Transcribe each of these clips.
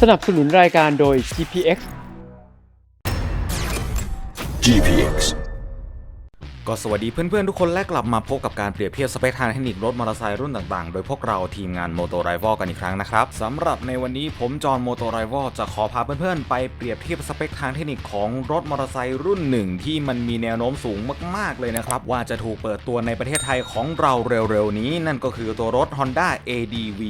สนับสนุนรายการโดย GPX GPX ก็สวัสดีเพื่อนๆ ทุกคนและกลับมาพบกับการเปรียบเทียบสเปคทางเทคนิครถมอเตอร์ไซค์รุ่นต่างๆ โดยพวกเราทีมงาน Moto Rival กันอีกครั้งนะครับสำหรับในวันนี้ผมจอห์น Moto Rival จะขอพาเพื่อนๆ ไปเปรียบเทียบสเปคทางเทคนิคของรถมอเตอร์ไซค์รุ่นหนึ่งที่มันมีแนวโน้มสูงมากๆเลยนะครับ ว่าจะถูกเปิดตัวในประเทศไทยของเราเร็วๆนี้ นั่นก็คือตัวรถ Honda ADV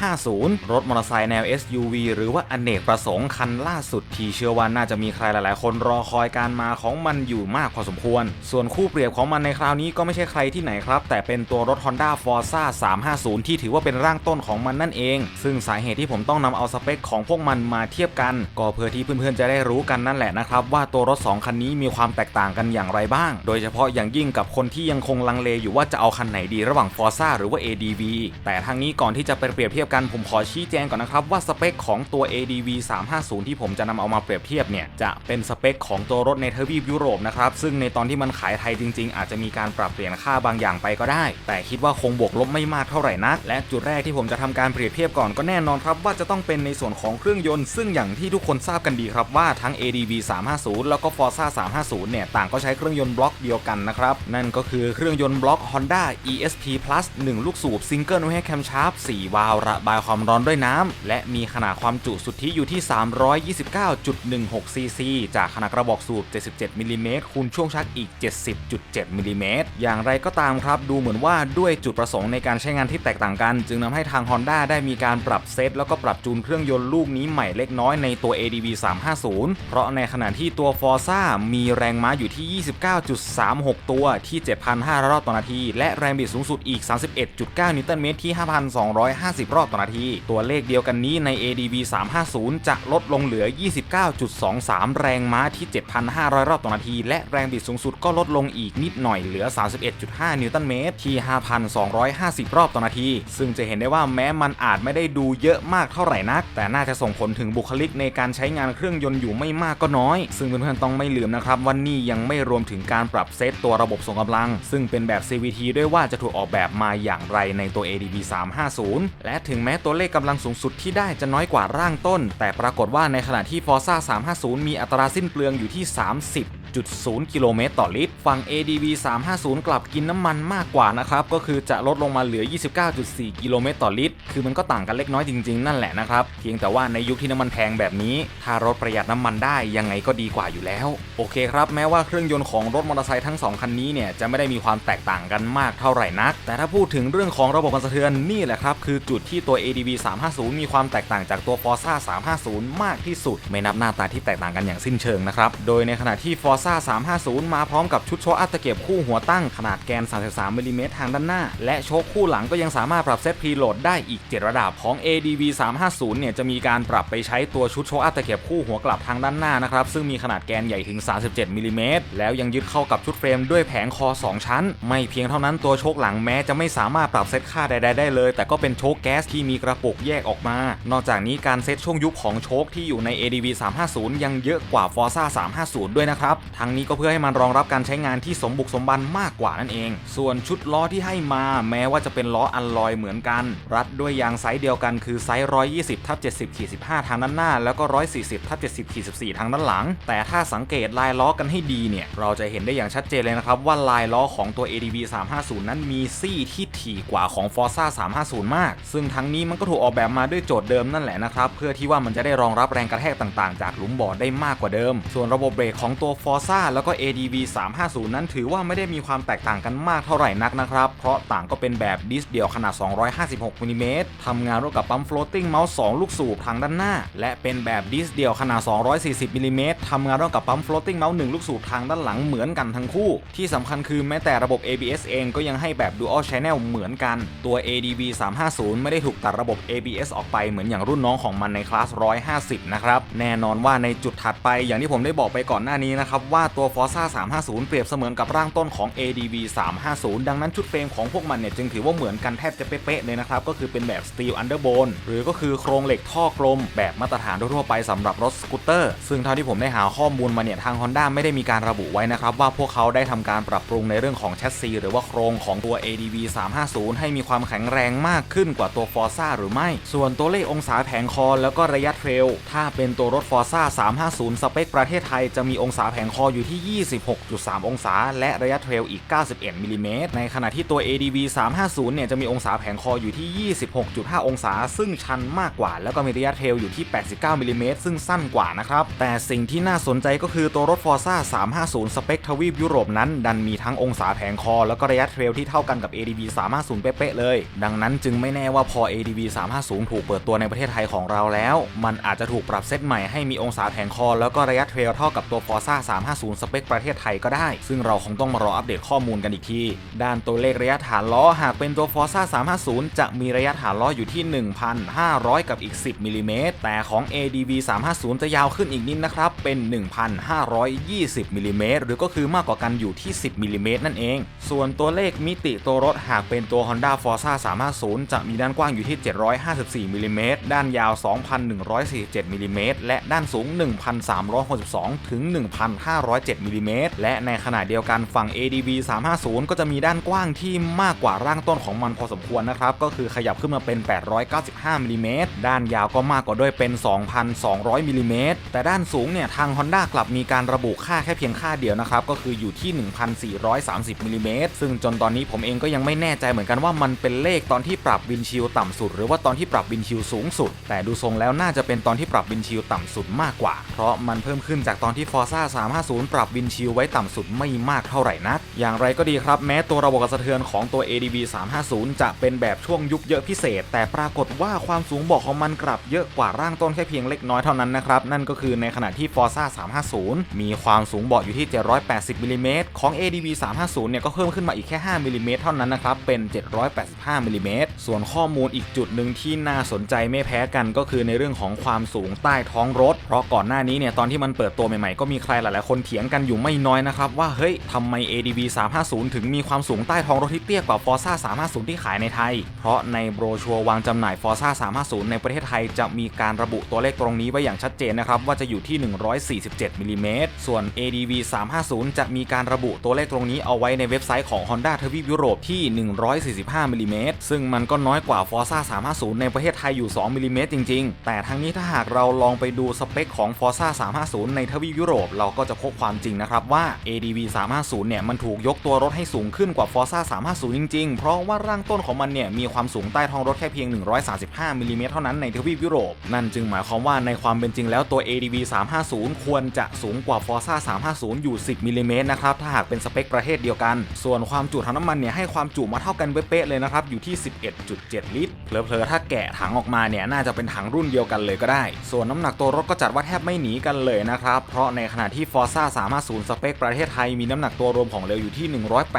350รถมอเตอร์ไซค์แนว SUV หรือว่าอเนกประสงค์คันล่าสุดที่เชื่อว่าน่าจะมีใครหลาย ๆ คนรอคอยการมาของมันอยู่มากพอสมควร ส่วนคู่เปรียบของมันในคราวนี้ก็ไม่ใช่ใครที่ไหนครับ แต่เป็นตัวรถ Honda Forza 350 ที่ถือว่าเป็นร่างต้นของมันนั่นเอง ซึ่งสาเหตุที่ผมต้องนำเอาสเปคของพวกมันมาเทียบกัน ก็เพื่อที่เพื่อนๆจะได้รู้กันนั่นแหละนะครับ ว่าตัวรถ 2 คันนี้มีความแตกต่างกันอย่างไรบ้าง โดยเฉพาะอย่างยิ่งกับคนที่ยังคงลังเลอยู่ว่าจะเอาคันไหนดีระหว่าง Forza หรือว่า ADV แต่ทางนี้ก่อนที่จะไปเปรียบเทียบกันผมขอชี้แจงก่อนนะครับว่าสเปคของตัว ADV 350 ที่ผมจะนำเอามาเปรียบเทียบเนี่ยจะเป็นสเปคของตัวรถในทวีปยุโรปนะครับซึ่งในตอนที่มันขายไทยจริง ๆ อาจจะมีการปรับเปลี่ยนค่าบางอย่างไปก็ได้ แต่คิดว่าคงบวกลบไม่มากเท่าไหร่นัก และจุดแรกที่ผมจะทำการเปรียบเทียบก่อนก็แน่นอนครับว่าจะต้องเป็นในส่วนของเครื่องยนต์ ซึ่งอย่างที่ทุกคนทราบกันดีครับว่าทั้ง ADV 350 แล้วก็ Forza 350 เนี่ยต่างก็ใช้เครื่องยนต์บล็อกเดียวกันนะครับนั่นก็คือเครื่องยนต์บล็อก Honda ESP Plus 1 ลูกสูบซิงเกิลไวแคมชาร์ป4วาล์วระบายความร้อนด้วยน้ำและมีขนาดความจุสุทธิอยู่ที่ 329.16ซีซีจากขนาดกระบอกสูบ 77มิลลิเมตรคูณช่วงชักอีก70.7มิลลิเมตรอย่างไรก็ตามครับ ดูเหมือนว่าด้วยจุดประสงค์ในการใช้งานที่แตกต่างกัน จึงทำให้ทาง Honda ได้มีการปรับเซตแล้วก็ปรับจูนเครื่องยนต์ลูกนี้ใหม่เล็กน้อยในตัว ADV 350 เพราะในขณะที่ตัว Forza มีแรงม้าอยู่ที่ 29.36 ตัวที่ 7,500 รอบต่อนาที และแรงบิดสูงสุดอีก 31.9 นิวตันเมตรที่ 5,250 รอบต่อนาที ตัวเลขเดียวกันนี้ใน ADV 350 จะลดลงเหลือ 29.23 แรงม้าที่ 7,500 รอบต่อนาที และแรงบิดสูงสุดก็ลดลงอีกนิดหน่อยเหลือ 31.5 นิวตันเมตรที่ 5,250 รอบต่อนาที ซึ่งจะเห็นได้ว่าแม้มันอาจไม่ได้ดูเยอะมากเท่าไหร่นัก แต่น่าจะส่งผลถึงบุคลิกในการใช้งานเครื่องยนต์อยู่ไม่มากก็น้อย ซึ่งเพื่อนๆต้องไม่ลืมนะครับว่านี่ยังไม่รวมถึงการปรับเซตตัวระบบส่งกำลัง ซึ่งเป็นแบบ CVT ด้วยว่าจะถูกออกแบบมาอย่างไรในตัว ADV 350 และถึงแม้ตัวเลขกำลังสูงสุดที่ได้จะน้อยกว่าร่างต้น แต่ปรากฏว่าในขณะที่ Forza 350 มีอัตราสิ้นเปลืองอยู่ที่ 30 0 กิโลเมตรต่อลิตร ฝั่ง ADV 350 กลับกินน้ำมันมากกว่านะครับ ก็คือจะลดลงมาเหลือ 29.4 กิโลเมตรต่อลิตร คือมันก็ต่างกันเล็กน้อยจริงๆ นั่นแหละนะครับ เพียงแต่ว่าในยุคที่น้ำมันแพงแบบนี้ ถ้ารถประหยัดน้ำมันได้ยังไงก็ดีกว่าอยู่แล้ว โอเคครับ แม้ว่าเครื่องยนต์ของรถมอเตอร์ไซค์ทั้ง 2 คันนี้เนี่ยจะไม่ได้มีความแตกต่างกันมากเท่าไหร่นัก แต่ถ้าพูดถึงเรื่องของระบบการสะเทือนนี่แหละครับคือจุดที่ตัว ADV 350 มีความแตกต่างจากตัว Forza 350 มากที่สุด ไม่นับหน้าตาที่แตกต่างกันอย่างสิ้นเชิงนะครับ โดยในขณะที่ Forza ซ่า 350 มาพร้อมกับชุดโชว์อัตเก็บคู่หัวตั้งขนาดแกน 33มิลลิเมตรทางด้านหน้า และโชคคู่หลังก็ยังสามารถปรับเซตพรีโหลดได้อีก 7 ระดับของ ADV 350 เนี่ยจะมีการปรับไปใช้ตัวชุดโชว์อัตเก็บคู่หัวกลับทางด้านหน้านะครับซึ่งมีขนาดแกนใหญ่ถึง 37มิลลิเมตรแล้วยังยึดเข้ากับชุดเฟรมด้วยแผงคอ 2 ชั้น ไม่เพียงเท่านั้นตัวโชคหลังแม้จะไม่สามารถปรับเซตค่าใด ๆ ได้เลย แต่ก็เป็นโชคแก๊สที่มีกระปุกแยกออกมา นอกจากนี้การเซตช่วงยุบของโชคที่อยู่ใน ADV 350 ยังเยอะกว่า Forza 350 ด้วยนะครับทั้งนี้ก็เพื่อให้มันรองรับการใช้งานที่สมบุกสมบันมากกว่านั่นเอง ส่วนชุดล้อที่ให้มาแม้ว่าจะเป็นล้ออัลลอยเหมือนกัน รัดด้วยยางไซส์เดียวกันคือไซส์120ทับ70ขีด15ทางด้านหน้า แล้วก็ 140ทับ70ขีด14ทางด้านหลัง แต่ถ้าสังเกตลายล้อกันให้ดีเนี่ย เราจะเห็นได้อย่างชัดเจนเลยนะครับว่าลายล้อของตัว ADV 350 นั้นมีซี่ที่ถี่กว่าของ Forza 350 มาก ซึ่งทั้งนี้มันก็ถูกออกแบบมาด้วยโจทย์เดิมนั่นแหละนะครับเพื่อที่ว่ามันจะได้รองรับแรงกระแทกต่าง ๆ จากหลุมบ่อได้มากกว่าเดิม ส่วนระบบเบรกของตัว Forza ซ่าแล้วก็ ADV 350 นั้นถือว่าไม่ได้มีความแตกต่างกันมากเท่าไหร่นักนะครับ เพราะต่างก็เป็นแบบดิสเดี่ยวขนาด 256มิลลิเมตรทำงานร่วมกับปั๊ม floating mouse 2 ลูกสูบทางด้านหน้า และเป็นแบบดิสเดี่ยวขนาด 240มิลลิเมตรทำงานร่วมกับปั๊ม floating mouse 1 ลูกสูบทางด้านหลังเหมือนกันทั้งคู่ ที่สำคัญคือแม้แต่ระบบ ABS เองก็ยังให้แบบ dual channel เหมือนกันตัว ADV 350 ไม่ได้ถูกตัดระบบ ABS ออกไปเหมือนอย่างรุ่นน้องของมันในคลาส 150 นะครับแน่นอนว่าในจุดถัดไปอย่างที่ผมได้บอกไปก่อนหน้านี้นะครับว่าตัว Forza 350 เปรียบเสมือนกับร่างต้นของ ADV 350 ดังนั้นชุดเฟรมของพวกมันเนี่ยจึงถือว่าเหมือนกันแทบจะเป๊ะๆเลยนะครับ ก็คือเป็นแบบ Steel Underbone หรือก็คือโครงเหล็กท่อกลม แบบมาตรฐานทั่วไปสำหรับรถสกูตเตอร์ ซึ่งเท่าที่ผมได้หาข้อมูลมาเนี่ยทาง Honda ไม่ได้มีการระบุไว้นะครับว่าพวกเขาได้ทำการปรับปรุงในเรื่องของแชสซีหรือว่าโครงของตัว ADV 350 ให้มีความแข็งแรงมากขึ้นกว่าตัว Forza หรือไม่ ส่วนตัวเลของศาแผงคอแล้วก็ระยะเทรลถ้าเป็นตัวรถ Forza 350 สเปคประเทศไทยจะมีองศาแผงคออยู่ที่ 26.3 องศา และระยะเทรลอีก 91มิลลิเมตรในขณะที่ตัว ADV 350 เนี่ยจะมีองศาแผงคออยู่ที่ 26.5 องศา ซึ่งชันมากกว่า แล้วก็มีระยะเทรลอยู่ที่ 89มิลลิเมตรซึ่งสั้นกว่านะครับ แต่สิ่งที่น่าสนใจก็คือตัวรถ Forza 350 สเปคทวีปยุโรปนั้น ดันมีทั้งองศาแผงคอ แล้วก็ระยะเทรลที่เท่ากันกับ ADV 350 เป๊ะๆเลย ดังนั้นจึงไม่แน่ว่าพอ ADV 350 ถูกเปิดตัวในประเทศไทยของเราแล้ว มันอาจจะถูกปรับเซตใหม่ให้มีองศาแผงคอ แล้วก็ระยะเทรลเท่ากับตัว Forza 350 สเปคประเทศไทยก็ได้ ซึ่งเราคงต้องมารออัปเดตข้อมูลกันอีกที ด้านตัวเลขระยะฐานล้อหากเป็นตัว Forza 350 จะมีระยะฐานล้ออยู่ที่ 1,500 กับอีก 10มิลลิเมตรแต่ของ ADV 350 จะยาวขึ้นอีกนิดนะครับ เป็น 1,520มิลลิเมตรหรือก็คือมากกว่ากันอยู่ที่ 10มิลลิเมตรนั่นเอง ส่วนตัวเลขมิติตัวรถหากเป็นตัว Honda Forza 350 จะมีด้านกว้างอยู่ที่ 754มิลลิเมตรด้านยาว 2,147มิลลิเมตรและด้านสูง 1,362ถึง1,5 507มิลิเมตรและในขณะเดียวกันฝั่ง ADV 350 ก็จะมีด้านกว้างที่มากกว่าร่างต้นของมันพอสมควรนะครับ ก็คือขยับขึ้นมาเป็น 895มิลลิเมตรด้านยาวก็มากกว่าด้วยเป็น 2,200มิลลิเมตรแต่ด้านสูงเนี่ยทาง Honda กลับมีการระบุค่าแค่เพียงค่าเดียวนะครับ ก็คืออยู่ที่ 1,430มิลลิเมตรซึ่งจนตอนนี้ผมเองก็ยังไม่แน่ใจเหมือนกันว่ามันเป็นเลขตอนที่ปรับวินชิลต่ำสุด หรือว่าตอนที่ปรับวินชิลสูงสุด แต่ดูทรงแล้วน่าจะเป็นตอนที่ปรับวินชิลต่ำสุดมากกว่า เพราะมันเพิ่มขึ้นจากตอนที่ Forza 50 ปรับวินชิลไว้ต่ำสุดไม่มากเท่าไหร่นัก อย่างไรก็ดีครับ แม้ตัวระบบกระสะเทือนของตัว ADV 350 จะเป็นแบบช่วงยุบเยอะพิเศษ แต่ปรากฏว่าความสูงบอกของมันกลับเยอะกว่าร่างต้นแค่เพียงเล็กน้อยเท่านั้นนะครับ นั่นก็คือในขณะที่ Forza 350 มีความสูงบาะอยู่ที่ 780มิลลิเมตรของ ADV 350 เนี่ยก็เพิ่มขึ้นมาอีกแค่ 5มิลลิเมตรเท่านั้นนะครับ เป็น 785มิลลิเมตรส่วนข้อมูลอีกจุดหนึ่งที่น่าสนใจไม่แพ้กันก็คือในเรื่องของความสูงใต้ท้องรถ เพราะก่อนหน้านี้เนี่ยตอนที่มันเปิดตัวใหม่ๆก็มีใครหลายๆคนเถียงกันอยู่ไม่น้อยนะครับว่าเฮ้ยทำไม ADV 350 ถึงมีความสูงใต้ท้องรถที่เตี้ยกว่า Forza 350 ที่ขายในไทย เพราะในโบรชัวร์วางจำหน่าย Forza 350 ในประเทศไทยจะมีการระบุตัวเลขตรงนี้ไว้อย่างชัดเจนนะครับว่าจะอยู่ที่ 147มิลลิเมตรส่วน ADV 350 จะมีการระบุตัวเลขตรงนี้เอาไว้ในเว็บไซต์ของ Honda ทวีปยุโรปที่ 145มิลลิเมตรซึ่งมันก็น้อยกว่า Forza 350 ในประเทศไทยอยู่ 2มิลลิเมตรจริง ๆ แต่ทั้งนี้ถ้าหากเราลองไปดูสเปคของ Forza 350 ในทวีปยุโรปเราก็จะพบความจริงนะครับว่า ADV 350เนี่ยมันถูกยกตัวรถให้สูงขึ้นกว่า Forza 350 จริง ๆ เพราะว่าร่างต้นของมันเนี่ยมีความสูงใต้ท้องรถแค่เพียง 135มิลลิเมตรเท่านั้นในทวีปยุโรป นั่นจึงหมายความว่าในความเป็นจริงแล้วตัว ADV 350 ควรจะสูงกว่า Forza 350 อยู่ 10มิลลิเมตรนะครับถ้าหากเป็นสเปคประเทศเดียวกัน ส่วนความจุถังน้ำมันเนี่ยให้ความจุมาเท่ากันเป๊ะเลยนะครับอยู่ที่ 11.7 ลิตรเผลอๆถ้าแกะถังออกมาเนี่ยน่าจะเป็นถังรุ่นเดียวกันเลยก็ได้ ส่วนน้ำหนักตัวรถก็จัดว่าแทบไม่หนีกันเลยนะครับเพราะในขณะที่ Forza 350 สเปคประเทศไทยมีน้ำหนักตัวรวมของเหลวอยู่ที่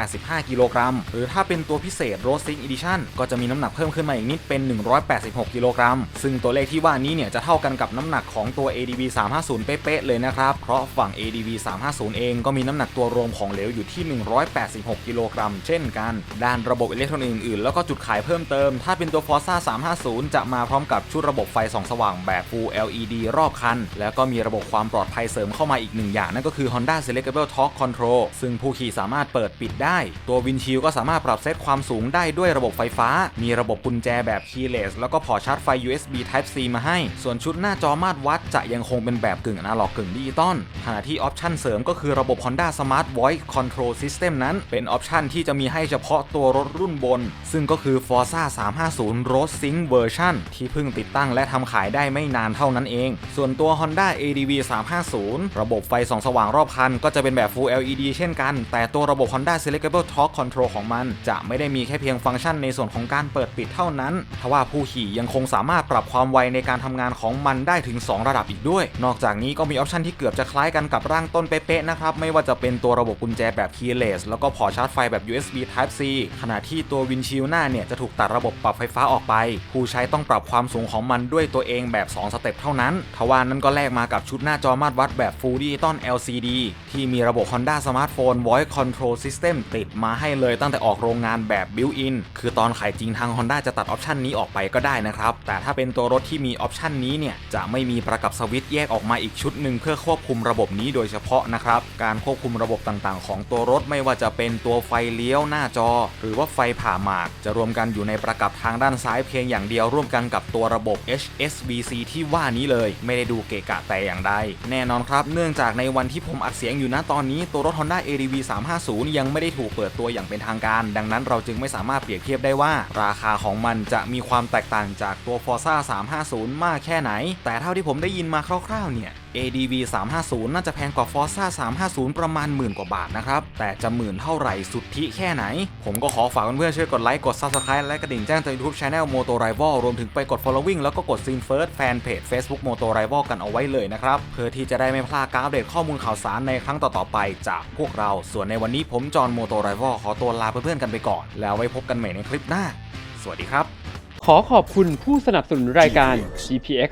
185 กิโลกรัม หรือถ้าเป็นตัวพิเศษ Road Sing Edition ก็จะมีน้ำหนักเพิ่มขึ้นมาอีกนิดเป็น 186 กิโลกรัม ซึ่งตัวเลขที่ว่านี้เนี่ยจะเท่ากันกับน้ำหนักของตัว ADV 350 เป๊ะๆเลยนะครับ เพราะฝั่ง ADV 350 เองก็มีน้ำหนักตัวรวมของเหลวอยู่ที่ 186 กิโลกรัม เช่นกัน ด้านระบบอิเล็กทรอนิกส์อื่นๆแล้วก็จุดขายเพิ่มเติม ถ้าเป็นตัว Forza 350 จะมาพร้อมกับชุดระบบไฟส่องสว่างแบบ Full LED รอบคัน แล้วก็มีระบบความปลอดภัยเสริมเข้ามาอีกหนึ่งอย่างนั่นก็คือ Honda Selectable Torque Control ซึ่งผู้ขี่สามารถเปิดปิดได้ ตัววินชิลก็สามารถปรับเซตความสูงได้ด้วยระบบไฟฟ้า มีระบบกุญแจแบบ keyless แล้วก็พอชาร์จไฟ USB Type C มาให้ ส่วนชุดหน้าจอมาตรวัดจะยังคงเป็นแบบกึ่งอนาล็อกกึ่งดิจิตอลขณะที่ออปชันเสริมก็คือระบบ Honda Smart Voice Control System นั้น เป็นออปชันที่จะมีให้เฉพาะตัวรถรุ่นบน ซึ่งก็คือ Forza 350 Road Sync Version ที่เพิ่งติดตั้งและทำขายได้ไม่นานเท่านั้นเอง ส่วนตัว Honda ADV 350 ระบบไฟส่องสว่างรอบคันก็จะเป็นแบบ Full LED เช่นกัน แต่ตัวระบบ Honda Selectable Torque Control ของมัน จะไม่ได้มีแค่เพียงฟังก์ชันในส่วนของการเปิดปิดเท่านั้น ทว่าผู้ขี่ยังคงสามารถปรับความไวในการทำงานของมันได้ถึง 2 ระดับอีกด้วย นอกจากนี้ก็มีออปชันที่เกือบจะคล้ายกันกับร่างต้นเป๊ะๆนะครับ ไม่ว่าจะเป็นตัวระบบกุญแจแบบ keyless แล้วก็พอชาร์จไฟแบบ USB Type C ขณะที่ตัววินชิลหน้าเนี่ยจะถูกตัดระบบปรับไฟฟ้าออกไป ผู้ใช้ต้องปรับความสูงของมันด้วยตัวเองแบบ 2 สเต็ปเท่านั้น ทว่านั้นก็แลกมากับชุดหน้าจอมาตรวัดแบบ Full Digital LCD ที่มีระบบ Honda Smartphone Voice Control System ติดมาให้เลยตั้งแต่ออกโรงงานแบบ Built-in คือตอนขายจริงทาง Honda จะตัดออปชันนี้ออกไปก็ได้นะครับ แต่ถ้าเป็นตัวรถที่มีออปชันนี้เนี่ย จะไม่มีประกับสวิตช์แยกออกมาอีกชุดหนึ่งเพื่อควบคุมระบบนี้โดยเฉพาะนะครับ การควบคุมระบบต่างๆ ของตัวรถไม่ว่าจะเป็นตัวไฟเลี้ยวหน้าจอ หรือว่าไฟผ่าหมาก จะรวมกันอยู่ในประกับทางด้านซ้ายเพียงอย่างเดียวร่วมกันกับตัวระบบ HSBC ที่ว่านี้เลย ไม่ได้ดูเกะกะแต่อย่างใดแน่นอนครับ เนื่องจากในวันที่ผมอัดเสียงอยู่นะตอนนี้ตัวรถ Honda ADV 350 ยังไม่ได้ถูกเปิดตัวอย่างเป็นทางการ ดังนั้นเราจึงไม่สามารถเปรียบเทียบได้ว่า ราคาของมันจะมีความแตกต่างจากตัว Forza 350 มากแค่ไหน แต่เท่าที่ผมได้ยินมาคร่าวๆเนี่ย ADV 350 น่าจะแพงกว่า Forza 350 ประมาณหมื่นกว่าบาทนะครับ แต่จะหมื่นเท่าไหร่สุทธิแค่ไหน ผมก็ขอฝากเพื่อนๆช่วยกดไลค์กด Subscribe และกระดิ่งแจ้งเตือน YouTube Channel Moto Rival รวมถึงไปกด Following แล้วก็กด Scene First Fan Page Facebook Moto Rival กันเอาไว้เลยนะครับ เพื่อที่จะได้ไม่พลาดการอัปเดตข้อมูลข่าวสารในครั้งต่อๆไปจากพวกเรา ส่วนในวันนี้ผมจอห์น Moto Rival ขอตัวลาเพื่อนๆกันไปก่อน แล้วไว้พบกันใหม่ในคลิปหน้า สวัสดีครับ ขอขอบคุณผู้สนับสนุนรายการ GPX